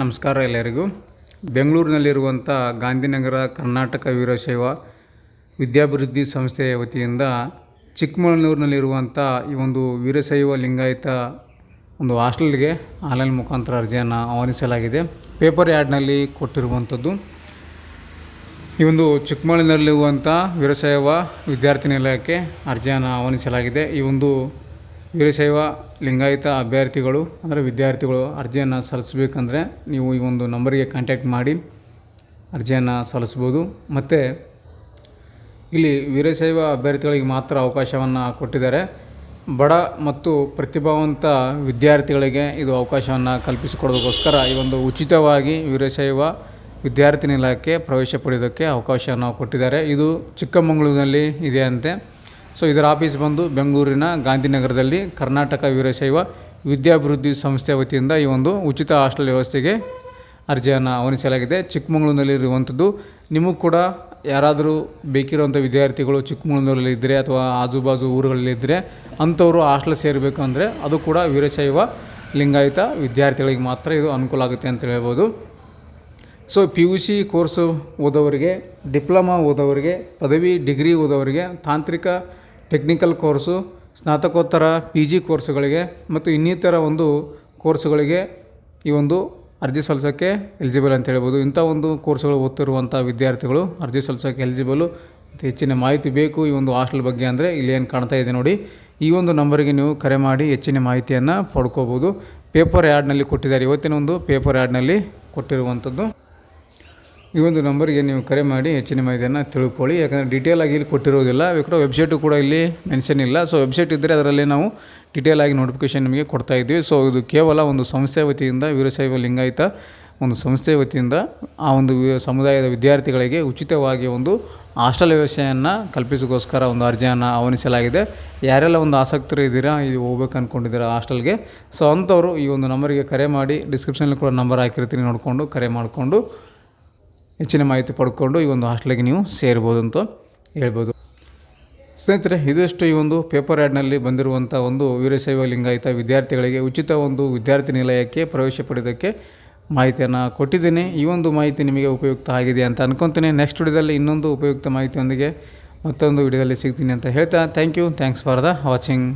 ನಮಸ್ಕಾರ ಎಲ್ಲರಿಗೂ. ಬೆಂಗಳೂರಿನಲ್ಲಿರುವಂಥ ಗಾಂಧಿನಗರ ಕರ್ನಾಟಕ ವೀರಶೈವ ವಿದ್ಯಾಭಿವೃದ್ಧಿ ಸಂಸ್ಥೆಯ ವತಿಯಿಂದ ಚಿಕ್ಕಮಗಳೂರಿನಲ್ಲಿರುವಂಥ ಈ ಒಂದು ವೀರಶೈವ ಲಿಂಗಾಯತ ಒಂದು ಹಾಸ್ಟೆಲ್ಗೆ ಆನ್ಲೈನ್ ಮುಖಾಂತರ ಅರ್ಜಿಯನ್ನು ಆಹ್ವಾನಿಸಲಾಗಿದೆ. ಪೇಪರ್ ಯಾರ್ಡ್ನಲ್ಲಿ ಕೊಟ್ಟಿರುವಂಥದ್ದು. ಈ ಒಂದು ಚಿಕ್ಕಮಗಳೂರಿನಲ್ಲಿರುವಂಥ ವೀರಶೈವ ವಿದ್ಯಾರ್ಥಿ ನಿಲಯಕ್ಕೆ ಅರ್ಜಿಯನ್ನು ಆಹ್ವಾನಿಸಲಾಗಿದೆ. ಈ ಒಂದು ವೀರಶೈವ ಲಿಂಗಾಯತ ಅಭ್ಯರ್ಥಿಗಳು, ಅಂದರೆ ವಿದ್ಯಾರ್ಥಿಗಳು ಅರ್ಜಿಯನ್ನು ಸಲ್ಲಿಸಬೇಕಂದ್ರೆ ನೀವು ಈ ಒಂದು ನಂಬರಿಗೆ ಕಾಂಟ್ಯಾಕ್ಟ್ ಮಾಡಿ ಅರ್ಜಿಯನ್ನು ಸಲ್ಲಿಸ್ಬೋದು. ಮತ್ತು ಇಲ್ಲಿ ವೀರಶೈವ ಅಭ್ಯರ್ಥಿಗಳಿಗೆ ಮಾತ್ರ ಅವಕಾಶವನ್ನು ಕೊಟ್ಟಿದ್ದಾರೆ. ಬಡ ಮತ್ತು ಪ್ರತಿಭಾವಂತ ವಿದ್ಯಾರ್ಥಿಗಳಿಗೆ ಇದು ಅವಕಾಶವನ್ನು ಕಲ್ಪಿಸಿಕೊಡೋದಕ್ಕೋಸ್ಕರ ಈ ಒಂದು ಉಚಿತವಾಗಿ ವೀರಶೈವ ವಿದ್ಯಾರ್ಥಿ ನಿಲಯಕ್ಕೆ ಪ್ರವೇಶ ಪಡೆಯೋದಕ್ಕೆ ಅವಕಾಶವನ್ನು ಕೊಟ್ಟಿದ್ದಾರೆ. ಇದು ಚಿಕ್ಕಮಗಳೂರಿನಲ್ಲಿ ಇದೆ ಅಂತೆ ಸೊ ಇದರ ಆಫೀಸ್ ಬಂದು ಬೆಂಗಳೂರಿನ ಗಾಂಧಿನಗರದಲ್ಲಿ ಕರ್ನಾಟಕ ವೀರಶೈವ ವಿದ್ಯಾಭಿವೃದ್ಧಿ ಸಂಸ್ಥೆ ವತಿಯಿಂದ ಈ ಒಂದು ಉಚಿತ ಹಾಸ್ಟೆಲ್ ವ್ಯವಸ್ಥೆಗೆ ಅರ್ಜಿಯನ್ನು ಆಹ್ವಾನಿಸಲಾಗಿದೆ ಚಿಕ್ಕಮಗಳೂರಿನಲ್ಲಿರುವಂಥದ್ದು ನಿಮಗೂ ಕೂಡ ಯಾರಾದರೂ ಬೇಕಿರುವಂಥ ವಿದ್ಯಾರ್ಥಿಗಳು ಚಿಕ್ಕಮಗಳೂರಲ್ಲಿ ಇದ್ದರೆ ಅಥವಾ ಆಜುಬಾಜು ಊರುಗಳಲ್ಲಿದ್ದರೆ ಅಂಥವರು ಹಾಸ್ಟೆಲ್ ಸೇರಬೇಕು ಅಂದರೆ ಅದು ಕೂಡ ವೀರಶೈವ ಲಿಂಗಾಯತ ವಿದ್ಯಾರ್ಥಿಗಳಿಗೆ ಮಾತ್ರ ಇದು ಅನುಕೂಲ ಆಗುತ್ತೆ ಅಂತ ಹೇಳ್ಬೋದು. So P U C course ಓದೋವರಿಗೆ, diploma ಓದೋವರಿಗೆ, ಪದವಿ, ಡಿಗ್ರಿ ಓದೋವರಿಗೆ ತಾಂತ್ರಿಕ ಟೆಕ್ನಿಕಲ್ ಕೋರ್ಸು ಸ್ನಾತಕೋತ್ತರ ಪಿ ಜಿ ಕೋರ್ಸುಗಳಿಗೆ ಮತ್ತು ಇನ್ನಿತರ ಒಂದು ಕೋರ್ಸುಗಳಿಗೆ ಈ ಒಂದು ಅರ್ಜಿ ಸಲ್ಲಿಸೋಕ್ಕೆ ಎಲಿಜಿಬಲ್ ಅಂತ ಹೇಳ್ಬೋದು. ಇಂಥ ಒಂದು ಕೋರ್ಸುಗಳು ಓದ್ತಿರುವಂಥ ವಿದ್ಯಾರ್ಥಿಗಳು ಅರ್ಜಿ ಸಲ್ಲಿಸೋಕ್ಕೆ ಎಲಿಜಿಬಲು ಮತ್ತು ಹೆಚ್ಚಿನ ಮಾಹಿತಿ ಬೇಕು. ಈ ಒಂದು ಹಾಸ್ಟೆಲ್ ಬಗ್ಗೆ ಅಂದರೆ ಇಲ್ಲಿ ಏನು ಕಾಣ್ತಾ ಇದೆ ನೋಡಿ. ಈ ಒಂದು ನಂಬರಿಗೆ ನೀವು ಕರೆ ಮಾಡಿ ಹೆಚ್ಚಿನ ಮಾಹಿತಿಯನ್ನು ಪಡ್ಕೋಬೋದು. ಪೇಪರ್ ಆ್ಯಡ್ನಲ್ಲಿ ಕೊಟ್ಟಿದ್ದಾರೆ. ಇವತ್ತಿನ ಒಂದು ಪೇಪರ್ ಆ್ಯಡ್ನಲ್ಲಿ ಕೊಟ್ಟಿರುವಂಥದ್ದು ಈ ಒಂದು ನಂಬರ್ಗೆ ನೀವು ಕರೆ ಮಾಡಿ ಹೆಚ್ಚಿನ ಮಾಹಿತಿಯನ್ನು ತಿಳ್ಕೊಳ್ಳಿ. ಯಾಕಂದರೆ ಡೀಟೇಲ್ ಆಗಿ ಇಲ್ಲಿ ಕೊಟ್ಟಿರೋದಿಲ್ಲ. ಬೇಕಾದ್ರೆ ವೆಬ್ಸೈಟು ಕೂಡ ಇಲ್ಲಿ ಮೆನ್ಷನ್ ಇಲ್ಲ. ಸೊ ವೆಬ್ಸೈಟ್ ಇದ್ದರೆ ಅದರಲ್ಲಿ ನಾವು ಡೀಟೇಲ್ ಆಗಿ ನೋಟಿಫಿಕೇಶನ್ ನಿಮಗೆ ಕೊಡ್ತಾ ಇದ್ದೀವಿ. ಸೊ ಇದು ಕೇವಲ ಒಂದು ಸಂಸ್ಥೆ ವತಿಯಿಂದ, ವೀರಶೈವ ಲಿಂಗಾಯತ ಒಂದು ಸಂಸ್ಥೆ ವತಿಯಿಂದ ಆ ಒಂದು ಸಮುದಾಯದ ವಿದ್ಯಾರ್ಥಿಗಳಿಗೆ ಉಚಿತವಾಗಿ ಒಂದು ಹಾಸ್ಟೆಲ್ ವ್ಯವಸ್ಥೆಯನ್ನು ಕಲ್ಪಿಸೋಕ್ಕೋಸ್ಕರ ಒಂದು ಅರ್ಜಿಯನ್ನು ಆಹ್ವಾನಿಸಲಾಗಿದೆ. ಯಾರೆಲ್ಲ ಒಂದು ಆಸಕ್ತರು ಇದ್ದೀರಾ ಇದು ಹೋಗ್ಬೇಕು ಅಂದ್ಕೊಂಡಿದ್ದೀರಾ ಹಾಸ್ಟೆಲ್ಗೆ, ಸೊ ಅಂಥವರು ಈ ಒಂದು ನಂಬರಿಗೆ ಕರೆ ಮಾಡಿ ಡಿಸ್ಕ್ರಿಪ್ಷನಲ್ಲಿ ಕೂಡ ನಂಬರ್ ಹಾಕಿರ್ತೀನಿ ನೋಡಿಕೊಂಡು, ಕರೆ ಮಾಡಿಕೊಂಡು ಹೆಚ್ಚಿನ ಮಾಹಿತಿ ಪಡ್ಕೊಂಡು ಈ ಒಂದು ಹಾಸ್ಟೆಲ್ಗೆ ನೀವು ಸೇರ್ಬೋದು ಅಂತ ಹೇಳ್ಬೋದು. ಸ್ನೇಹಿತರೆ, ಇದಿಷ್ಟು ಈ ಒಂದು ಪೇಪರ್ ಆ್ಯಡ್ನಲ್ಲಿ ಬಂದಿರುವಂಥ ಒಂದು ವೀರಶೈವ ಲಿಂಗಾಯತ ವಿದ್ಯಾರ್ಥಿಗಳಿಗೆ ಉಚಿತ ಒಂದು ವಿದ್ಯಾರ್ಥಿ ನಿಲಯಕ್ಕೆ ಪ್ರವೇಶ ಪಡೆಯೋದಕ್ಕೆ ಮಾಹಿತಿಯನ್ನು ಕೊಟ್ಟಿದ್ದೀನಿ. ಈ ಒಂದು ಮಾಹಿತಿ ನಿಮಗೆ ಉಪಯುಕ್ತ ಆಗಿದೆ ಅಂತ ಅನ್ಕೊತೀನಿ. ನೆಕ್ಸ್ಟ್ ವಿಡಿಯೋದಲ್ಲಿ ಇನ್ನೊಂದು ಉಪಯುಕ್ತ ಮಾಹಿತಿಯೊಂದಿಗೆ ಮತ್ತೊಂದು ವಿಡಿಯೋದಲ್ಲಿ ಸಿಗ್ತೀನಿ ಅಂತ ಹೇಳ್ತಾ thank you thanks for the watching